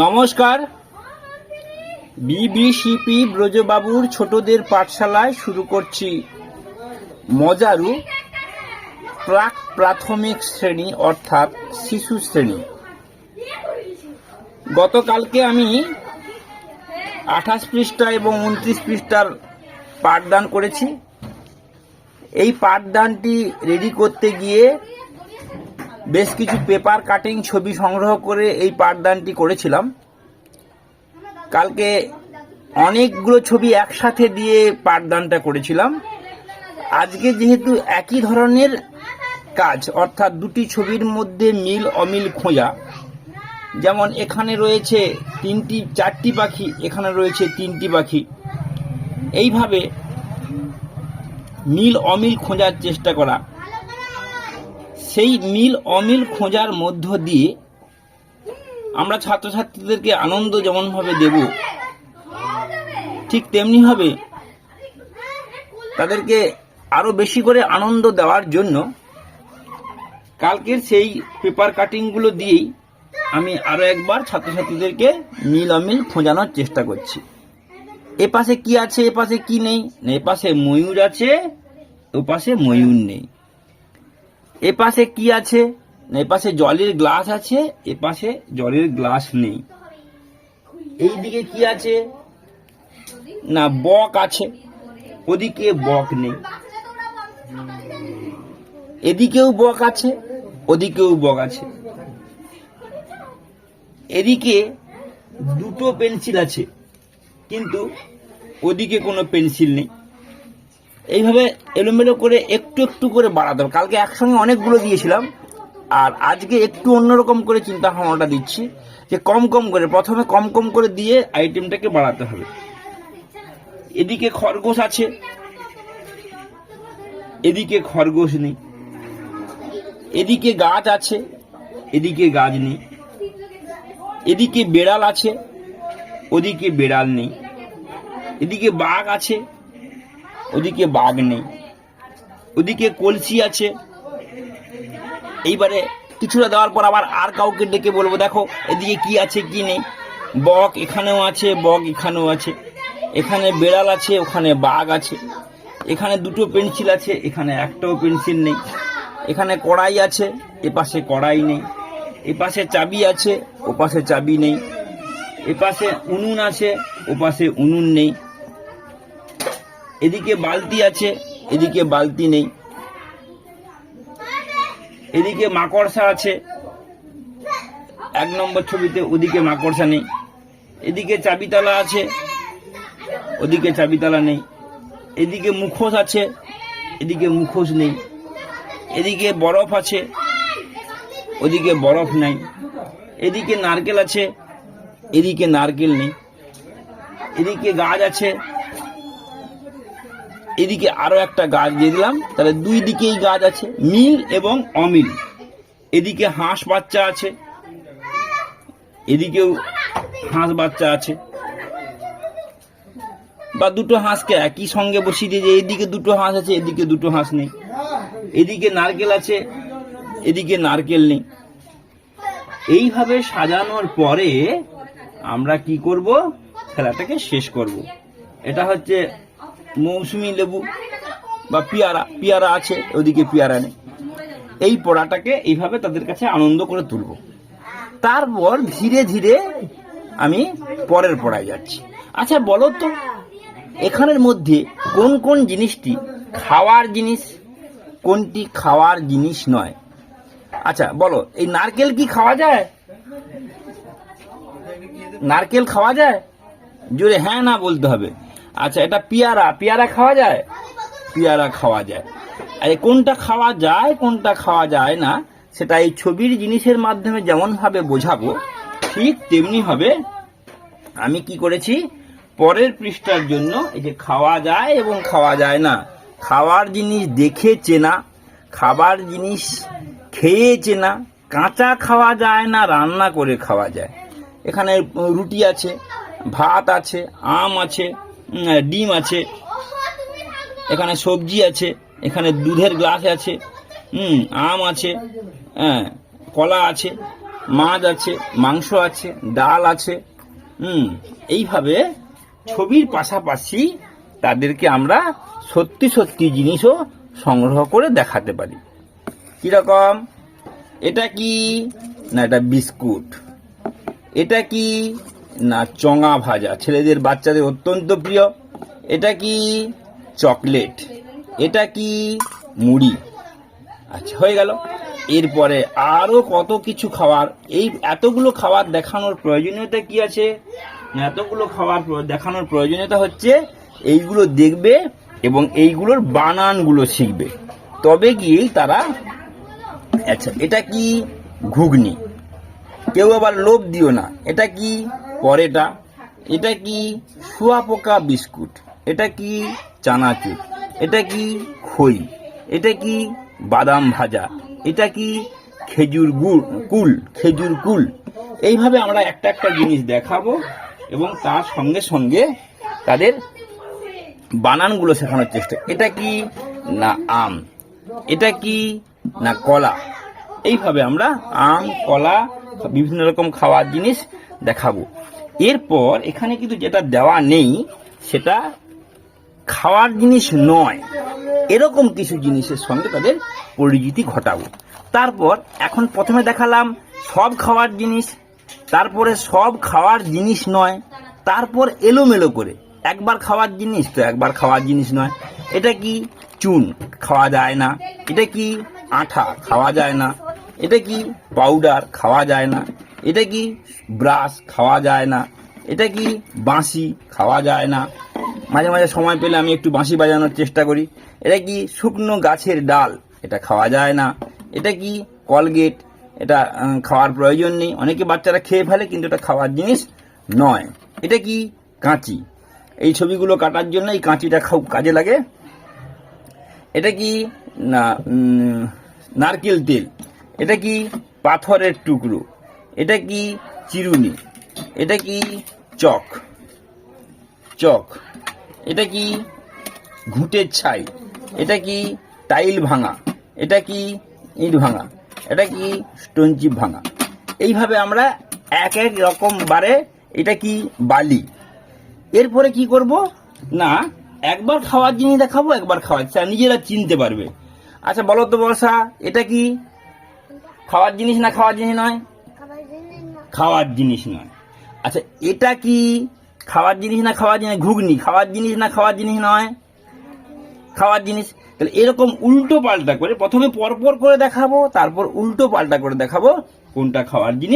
নমস্কার। বিবিসিপি ব্রজবাবুর ছোটদের পাঠশালায় শুরু করছি। মজারু প্রাক প্রাথমিক শ্রেণি অর্থাৎ শিশু শ্রেণি। গতকালকে আমি আঠাশ পৃষ্ঠা এবং উনত্রিশ পৃষ্ঠার পাঠদান করেছি। এই পাঠদানটি রেডি করতে গিয়ে বেশ কিছু পেপার কাটিং ছবি সংগ্রহ করে এই পাঠদানটি করেছিলাম। কালকে অনেকগুলো ছবি একসাথে দিয়ে পাঠদানটা করেছিলাম। আজকে যেহেতু একই ধরনের কাজ, অর্থাৎ দুটি ছবির মধ্যে মিল অমিল খোঁজা, যেমন এখানে রয়েছে তিনটি, চারটি পাখি, এখানে রয়েছে তিনটি পাখি। এইভাবে মিল অমিল খোঁজার চেষ্টা করা। সেই মিল অমিল খোঁজার মধ্য দিয়ে আমরা ছাত্রছাত্রীদেরকে আনন্দ যেমনভাবে দেব, ঠিক তেমনিভাবে তাদেরকে আরও বেশি করে আনন্দ দেওয়ার জন্য কালকের সেই পেপার কাটিংগুলো দিয়েই আমি আরও একবার ছাত্রছাত্রীদেরকে মিল অমিল খোঁজানোর চেষ্টা করছি। এ পাশে কি আছে, এ পাশে কি নেই? না, এ পাশে ময়ূর আছে, ও পাশে ময়ূর নেই। এ পাশে কি আছে? এপাশে জলের গ্লাস আছে, এপাশে জলের গ্লাস নেই। এই দিকে কি আছে? না, বক আছে। ওদিকে বক নেই। এদিকেও বক আছে, ওদিকেও বক আছে। এদিকে দুটো পেন্সিল আছে, কিন্তু ওদিকে কোনো পেন্সিল নেই। এইভাবে এলোমেলো করে একটু একটু করে বাড়াতে হবে। কালকে একসঙ্গে অনেকগুলো দিয়েছিলাম। আর আজকে একটু অন্যরকম করে চিন্তা ভাবনাটা দিচ্ছি যে কম কম করে, প্রথমে কম কম করে দিয়ে আইটেমটাকে বাড়াতে হবে। এদিকে খরগোশ আছে। এদিকে খরগোশ নেই। এদিকে গাছ আছে। এদিকে গাছ নেই। এদিকে বেড়াল আছে। ওদিকে বেড়াল নেই। এদিকে বাঘ আছে। ওদিকে বাঘ নেই। ওদিকে কলসি আছে। এইবারে কিছুটা দেওয়ার পর আবার আর কাউকে ডেকে বলব, দেখো এদিকে কি আছে, কি নেই। বক এখানেও আছে, বক এখানেও আছে। এখানে বেড়াল আছে, ওখানে বাঘ আছে। এখানে দুটো পেন্সিল আছে, এখানে একটাও পেন্সিল নেই। এখানে কড়াই আছে এ পাশে কড়াই নেই। এ পাশে চাবি আছে ও পাশে চাবি নেই। এ পাশে উনুন আছে ও পাশে উনুন নেই। এদিকে বালতি আছে, এদিকে বালতি নেই। এদিকে মাকড়সা আছে, এক নম্বর ছবিতে ওদিকে মাকড়সা নেই। এদিকে চাবিতালা আছে, ওদিকে চাবিতালা নেই। এদিকে মুখোশ আছে, এদিকে মুখোশ নেই। এদিকে বরফ আছে, ওদিকে বরফ নাই। এদিকে নারকেল আছে, এদিকে নারকেল নেই। এদিকে গাছ আছে এদিকে আরও একটা গাছ দিয়ে দিলাম। তাহলে দুই দিকেই গাছ আছে মিল এবং অমিল। এদিকে হাঁস বাচ্চা আছে, এদিকেও হাঁস বাচ্চা আছে। বা দুটো হাঁসকে একই সঙ্গে বসিয়ে দিয়ে যে এদিকে দুটো হাঁস আছে, এদিকে দুটো হাঁস নেই। এদিকে নারকেল আছে, এদিকে নারকেল নেই। এইভাবে সাজানোর পরে আমরা কি করব? খেলাটাকে শেষ করব। এটা হচ্ছে মৌসুমি লেবু বা পেয়ারা পেয়ারা আছে, ওদিকে পেয়ারা নেই। এই পড়াটাকে এইভাবে তাদের কাছে আনন্দ করে তুলব। তারপর ধীরে ধীরে আমি পরের পড়ায় যাচ্ছি। আচ্ছা বলো তো, এখানের মধ্যে কোন কোন জিনিসটি খাওয়ার জিনিস, কোনটি খাওয়ার জিনিস নয়? আচ্ছা বলো, এই নারকেল কি খাওয়া যায়? নারকেল খাওয়া যায়? জোরে হ্যাঁ না বলতে হবে। আচ্ছা এটা পেয়ারা। পেয়ারা খাওয়া যায়? পেয়ারা খাওয়া যায়। আর কোনটা খাওয়া যায়, কোনটা খাওয়া যায় না, সেটা এই ছবির জিনিসের মাধ্যমে যেমন ভাবে বোঝাবো, ঠিক তেমনি হবে আমি কি করেছি, পরের পৃষ্ঠার জন্য এই যে খাওয়া যায় এবং খাওয়া যায় না, খাওয়ার জিনিস দেখে চেনা, খাবার জিনিস খেয়ে চেনা, কাঁচা খাওয়া যায় না, রান্না করে খাওয়া যায়। এখানে রুটি আছে, ভাত আছে, আম আছে ডিম আছে। এখানে সবজি আছে, এখানে দুধের গ্লাস আছে, হুম, আম আছে হ্যাঁ কলা আছে, মাছ আছে, মাংস আছে, ডাল আছে, হুম, এইভাবে ছবির পাশাপাশি তাদেরকে আমরা সত্যি সত্যি জিনিসও সংগ্রহ করে দেখাতে পারি। কীরকম? এটা কি? না, এটা বিস্কুট। এটা কি? না, চঙা ভাজা। ছেলেদের, বাচ্চাদের অত্যন্ত প্রিয়। এটা কি চকলেট? এটা কি মুড়ি? আচ্ছা হয়ে গেল। এরপরে আরও কত কিছু খাবার এই এতগুলো খাবার দেখানোর প্রয়োজনীয়তা কি আছে? এতগুলো খাবার দেখানোর প্রয়োজনীয়তা হচ্ছে, এইগুলো দেখবে এবং এইগুলোর বানানগুলো শিখবে। তবে গিয়েই তারা আচ্ছা এটা কি ঘুগনি? কেউ আবার লোভ দিও না। এটা কি পরেটা, এটা কি শুয়াপোকা বিস্কুট? এটা কি চানাচুর এটা কি খই? এটা কি বাদাম ভাজা? এটা কি খেজুর গুড়, কুল, খেজুর কুল? এইভাবে আমরা একটা একটা জিনিস দেখাবো এবং তার সঙ্গে সঙ্গে তাদের বানানগুলো শেখানোর চেষ্টা। এটা কি না আম? এটা কি না কলা? এইভাবে আমরা আম, কলা, বিভিন্ন রকম খাওয়ার জিনিস দেখাবো। এরপর এখানে কিন্তু যেটা দেওয়া নেই, সেটা খাওয়ার জিনিস নয়। এরকম কিছু জিনিসের সঙ্গে তাদের পরিচিতি ঘটাবো। তারপর এখন প্রথমে দেখালাম সব খাওয়ার জিনিস, তারপরে সব খাওয়ার জিনিস নয়, তারপর এলোমেলো করে। একবার খাওয়ার জিনিস তো একবার খাওয়ার জিনিস নয়। এটা কি চুন, খাওয়া যায় না। এটা কি আঠা, খাওয়া যায় না। এটা কি পাউডার খাওয়া যায় না। এটা কি ব্রাশ খাওয়া যায় না? এটা কি বাঁশি খাওয়া যায় না? মাঝে মাঝে সময় পেলে আমি একটু বাঁশি বাজানোর চেষ্টা করি। এটা কি শুকনো গাছের ডাল? এটা খাওয়া যায় না। এটা কি কলগেট? এটা খাওয়ার প্রয়োজন নেই। অনেকে বাচ্চারা খেয়ে ফেলে, কিন্তু এটা খাওয়ার জিনিস নয়। এটা কি কাঁচি? এই ছবিগুলো কাটার জন্য এই কাঁচিটা খুব কাজে লাগে। এটা কি না নারকেল তেল? এটা কি পাথরের টুকরো? এটা কি চিরুনি? এটা কি চক? চক। এটা কি ঘুঁটের ছাই? এটা কি টাইল ভাঙা? এটা কি ইট ভাঙা? এটা কি স্টোন চিপ ভাঙা? এইভাবে আমরা এক এক রকম বারে এটা কি বালি? এরপরে কি করব? না, একবার খাওয়ার জিনিস দেখাবো, একবার খাওয়ার চা নিজেরা চিনতে পারবে। আচ্ছা বলো তো বর্ষা, এটা কি খাওয়ার জিনিস না খাওয়ার জিনিস নয়? খাওয়ার জিনিস নয়। আচ্ছা এটা কি খাওয়ার জিনিস না খাওয়ার জিনিস? ঘুগনি, খাওয়ার জিনিস না খাওয়ার জিনিস নয়? খাওয়ার জিনিস? তাহলে এরকম উল্টো পাল্টা করে প্রথমে পরপর করে দেখাবো, তারপর উল্টো পাল্টা করে দেখাবো কোনটা খাওয়ার জিনিস